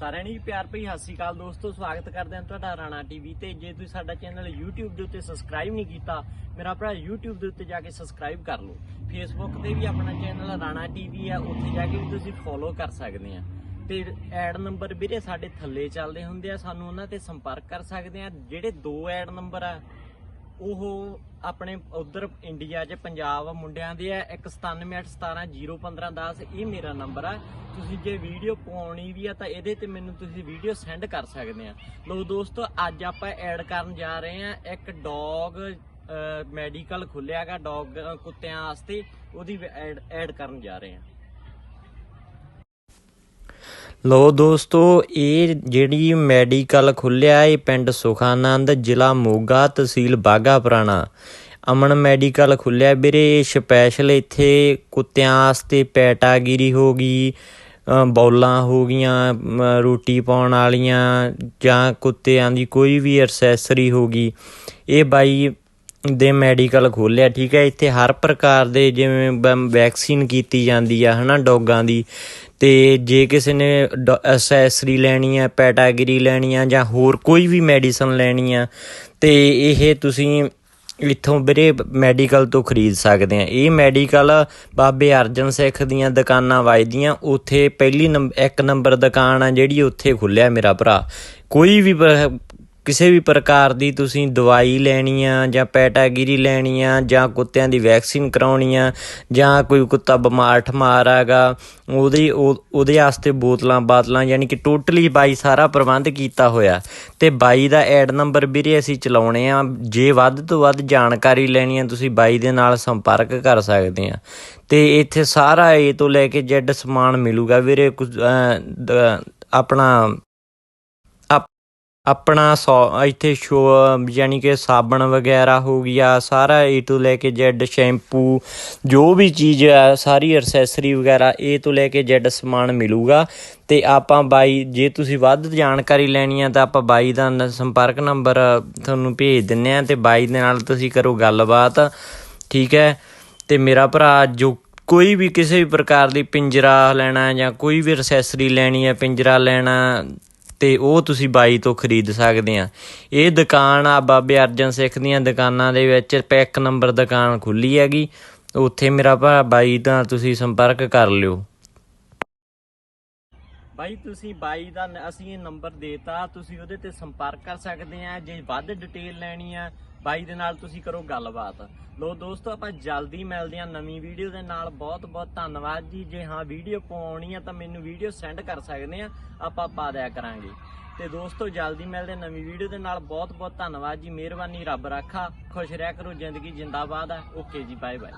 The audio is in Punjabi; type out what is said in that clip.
ਸਾਰਿਆਂ ਨੂੰ ਜੀ ਪਿਆਰ ਭਰੀ ਸਤਿ ਸ਼੍ਰੀ ਅਕਾਲ ਦੋਸਤੋ, ਸਵਾਗਤ ਕਰਦੇ ਹਾਂ ਤੁਹਾਡਾ ਰਾਣਾ ਟੀਵੀ ਤੇ। ਜੇ ਤੁਸੀਂ ਸਾਡਾ ਚੈਨਲ YouTube ਦੇ ਉੱਤੇ ਸਬਸਕ੍ਰਾਈਬ ਨਹੀਂ ਕੀਤਾ, ਮੇਰਾ ਭਰਾ YouTube ਦੇ ਉੱਤੇ ਜਾ ਕੇ ਸਬਸਕ੍ਰਾਈਬ ਕਰ ਲਓ। Facebook ਤੇ ਵੀ ਆਪਣਾ ਚੈਨਲ ਰਾਣਾ ਟੀਵੀ ਆ ਉੱਥੇ ਜਾ ਕੇ ਵੀ ਤੁਸੀਂ ਫੋਲੋ ਕਰ ਸਕਦੇ ਆ ਤੇ ਐਡ ਨੰਬਰ ਵੀਰੇ ਸਾਡੇ ਥੱਲੇ ਚੱਲਦੇ ਹੁੰਦੇ ਆ, ਸਾਨੂੰ ਉਹਨਾਂ ਤੇ ਸੰਪਰਕ ਕਰ ਸਕਦੇ ਆ ਜਿਹੜੇ ਦੋ ਐਡ ਨੰਬਰ ਆ ਉਹ ਆਪਣੇ ਉਧਰ ਇੰਡੀਆ 'ਚ ਪੰਜਾਬ ਮੁੰਡਿਆਂ ਦੇ ਆ, ਇੱਕ 9781701510 ਇਹ ਮੇਰਾ ਨੰਬਰ ਆ। ਤੁਸੀਂ ਜੇ ਵੀਡੀਓ ਪਾਉਣੀ ਵੀ ਆ ਤਾਂ ਇਹਦੇ ਤੇ ਮੈਨੂੰ ਤੁਸੀਂ ਵੀਡੀਓ ਸੈਂਡ ਕਰ ਸਕਦੇ ਆ। ਲੋ ਦੋਸਤੋ, ਅੱਜ ਆਪਾਂ ਐਡ ਕਰਨ ਜਾ ਰਹੇ ਆ ਇੱਕ ਡੌਗ ਮੈਡੀਕਲ ਖੁੱਲਿਆਗਾ ਡੌਗ, ਕੁੱਤਿਆਂ ਵਾਸਤੇ, ਉਹਦੀ ਐਡ ਕਰਨ ਜਾ ਰਹੇ ਆ। ਲੋ ਦੋਸਤੋ, ਇਹ ਜਿਹੜੀ ਮੈਡੀਕਲ ਖੁੱਲਿਆ ਇਹ ਪਿੰਡ ਸੁਖਾਨੰਦ, ਜ਼ਿਲ੍ਹਾ ਮੋਗਾ, ਤਹਿਸੀਲ ਬਾਗਾ ਪੁਰਾਣਾ। ਅਮਨ ਮੈਡੀਕਲ ਖੁੱਲਿਆ ਵੀਰੇ ਸਪੈਸ਼ਲ ਇੱਥੇ ਕੁੱਤਿਆਂ ਵਾਸਤੇ ਪੈਟਾਗਿਰੀ ਹੋ ਗਈ ਬੌਲਾਂ ਹੋ ਗਈਆਂ ਰੋਟੀ ਪਾਉਣ ਵਾਲੀਆਂ, ਜਾਂ ਕੁੱਤਿਆਂ ਦੀ ਕੋਈ ਵੀ ਐਕਸੈਸਰੀ ਹੋ ਗਈ। ਇਹ ਬਾਈ ਦੇ ਮੈਡੀਕਲ ਖੋਲਿਆ ਠੀਕ ਹੈ, ਇੱਥੇ ਹਰ ਪ੍ਰਕਾਰ ਦੇ ਜਿਵੇਂ ਵੈਕਸੀਨ ਕੀਤੀ ਜਾਂਦੀ ਆ, ਹਨਾ, ਡੌਗਾਂ ਦੀ। ਅਤੇ ਜੇ ਕਿਸੇ ਨੇ ਐਕਸੈਸਰੀ ਲੈਣੀ ਆ ਪੈਟਾਗਰੀ ਲੈਣੀ ਆ ਜਾਂ ਹੋਰ ਕੋਈ ਵੀ ਮੈਡੀਸਨ ਲੈਣੀ ਆ ਅਤੇ ਇਹ ਤੁਸੀਂ ਇੱਥੋਂ ਵੀਰੇ ਮੈਡੀਕਲ ਤੋਂ ਖਰੀਦ ਸਕਦੇ ਆ। ਇਹ ਮੈਡੀਕਲ ਬਾਬੇ ਅਰਜਨ ਸਿੱਖ ਦੀਆਂ ਦੁਕਾਨਾਂ ਵਜਦੀਆਂ, ਉੱਥੇ ਪਹਿਲੀ ਨੰਬ ਇੱਕ ਨੰਬਰ ਦੁਕਾਨ ਆ ਜਿਹੜੀ ਉੱਥੇ ਖੁੱਲਿਆ ਮੇਰਾ ਭਰਾ। ਕੋਈ ਵੀ ਪ- ਕਿਸੇ ਵੀ ਪ੍ਰਕਾਰ ਦੀ ਤੁਸੀਂ ਦਵਾਈ ਲੈਣੀ ਆ ਜਾਂ ਪੈਟਾਗਿਰੀ ਲੈਣੀ ਆ ਜਾਂ ਕੁੱਤਿਆਂ ਦੀ ਵੈਕਸੀਨ ਕਰਾਉਣੀ ਆ ਜਾਂ ਕੋਈ ਕੁੱਤਾ ਬਿਮਾਰ ਠਮਾਰ ਆਗਾ ਉਹਦੇ ਉਹਦੇ ਵਾਸਤੇ ਬੋਤਲਾਂ ਬਾਤਲਾਂ ਯਾਨੀ ਕਿ ਟੋਟਲੀ ਬਾਈ ਸਾਰਾ ਪ੍ਰਬੰਧ ਕੀਤਾ ਹੋਇਆ। ਤੇ ਬਾਈ ਦਾ ਐਡ ਨੰਬਰ ਵੀਰੇ ਅਸੀਂ ਚਲਾਉਣੇ ਆ ਜੇ ਵੱਧ ਤੋਂ ਵੱਧ ਜਾਣਕਾਰੀ ਲੈਣੀ ਆ ਤੁਸੀਂ ਬਾਈ ਦੇ ਨਾਲ ਸੰਪਰਕ ਕਰ ਸਕਦੇ ਆ। ਤੇ ਇੱਥੇ ਸਾਰਾ ਏ ਤੋਂ ਲੈ ਕੇ ਜ਼ੈਡ ਸਮਾਨ ਮਿਲੂਗਾ ਵੀਰੇ ਕੁਝ, ਆਪਣਾ ਆਪਣਾ ਸੌ, ਇੱਥੇ ਸ਼ੋ, ਯਾਨੀ ਕਿ ਸਾਬਣ ਵਗੈਰਾ ਹੋ ਗਿਆ, ਸਾਰਾ ਏ ਤੋਂ ਲੈ ਕੇ ਜ਼ੈਡ ਸ਼ੈਂਪੂ ਜੋ ਵੀ ਚੀਜ਼ ਹੈ, ਸਾਰੀ ਐਕਸੈਸਰੀ ਵਗੈਰਾ ਏ ਤੋਂ ਲੈ ਕੇ ਜ਼ੈਡ ਸਮਾਨ ਮਿਲੂਗਾ। ਤੇ ਆਪਾਂ ਬਾਈ, ਜੇ ਤੁਸੀਂ ਵੱਧ ਜਾਣਕਾਰੀ ਲੈਣੀ ਆ ਤਾਂ ਆਪਾਂ ਬਾਈ ਦਾ ਨ- ਸੰਪਰਕ ਨੰਬਰ ਤੁਹਾਨੂੰ ਭੇਜ ਦਿੰਨੇ ਆ ਤੇ ਬਾਈ ਦੇ ਨਾਲ ਤੁਸੀਂ ਕਰੋ ਗੱਲਬਾਤ, ਠੀਕ ਹੈ? ਤੇ ਮੇਰਾ ਭਰਾ, ਜੋ ਕੋਈ ਵੀ ਕਿਸੇ ਵੀ ਪ੍ਰਕਾਰ ਦੀ ਪਿੰਜਰਾ ਲੈਣਾ ਜਾਂ ਕੋਈ ਵੀ ਐਕਸੈਸਰੀ ਲੈਣੀ ਹੈ, ਪਿੰਜਰਾ ਲੈਣਾ ਤੇ ਉਹ ਤੁਸੀਂ ਬਾਈ ਤੋਂ ਖਰੀਦ ਸਕਦੇ ਆ। ਇਹ ਦੁਕਾਨ ਆ ਬਾਬੇ ਅਰਜਨ ਸਿੱਖ ਦੀਆਂ ਦੁਕਾਨਾਂ ਦੇ ਵਿੱਚ ਇੱਕ ਨੰਬਰ ਦੁਕਾਨ ਖੁੱਲੀ ਹੈਗੀ। ਉੱਥੇ ਮੇਰਾ ਭਰਾ ਬਾਈ ਦਾ ਤੁਸੀਂ ਸੰਪਰਕ ਕਰ ਲਿਓ। ਬਾਈ, ਤੁਸੀਂ ਬਾਈ ਦਾ ਅਸੀਂ ਇਹ ਨੰਬਰ ਦੇਤਾ। ਤੁਸੀਂ ਉਹਦੇ ਤੇ ਸੰਪਰਕ ਕਰ ਸਕਦੇ ਆ। ਜੇ ਵੱਧ ਡਿਟੇਲ ਲੈਣੀ ਆ ਬਾਈ ਦੇ ਨਾਲ ਤੁਸੀਂ ਕਰੋ ਗੱਲਬਾਤ। ਲੋ ਦੋਸਤੋ, ਆਪਾਂ ਜਲਦੀ ਮਿਲਦੇ ਹਾਂ ਨਵੀਂ ਵੀਡੀਓ ਦੇ ਨਾਲ। ਬਹੁਤ ਬਹੁਤ ਧੰਨਵਾਦ ਜੀ। ਜੇ ਹਾਂ ਵੀਡੀਓ ਪਾਉਣੀ ਆ ਤਾਂ ਮੈਨੂੰ ਵੀਡੀਓ ਸੈਂਡ ਕਰ ਸਕਦੇ ਆ। ਆਪਾਂ ਪਾ ਦਿਆ ਕਰਾਂਗੇ। ਤੇ ਦੋਸਤੋ, ਜਲਦੀ ਮਿਲਦੇ ਨਵੀਂ ਵੀਡੀਓ ਦੇ ਨਾਲ। ਬਹੁਤ ਬਹੁਤ ਧੰਨਵਾਦ ਜੀ। ਮਿਹਰਬਾਨੀ, ਰੱਬ ਰਾਖਾ। ਖੁਸ਼ ਰਹਿ ਕਰੋ। ਜ਼ਿੰਦਗੀ ਜਿੰਦਾਬਾਦ ਹੈ ਓਕੇ ਜੀ ਬਾਏ ਬਾਏ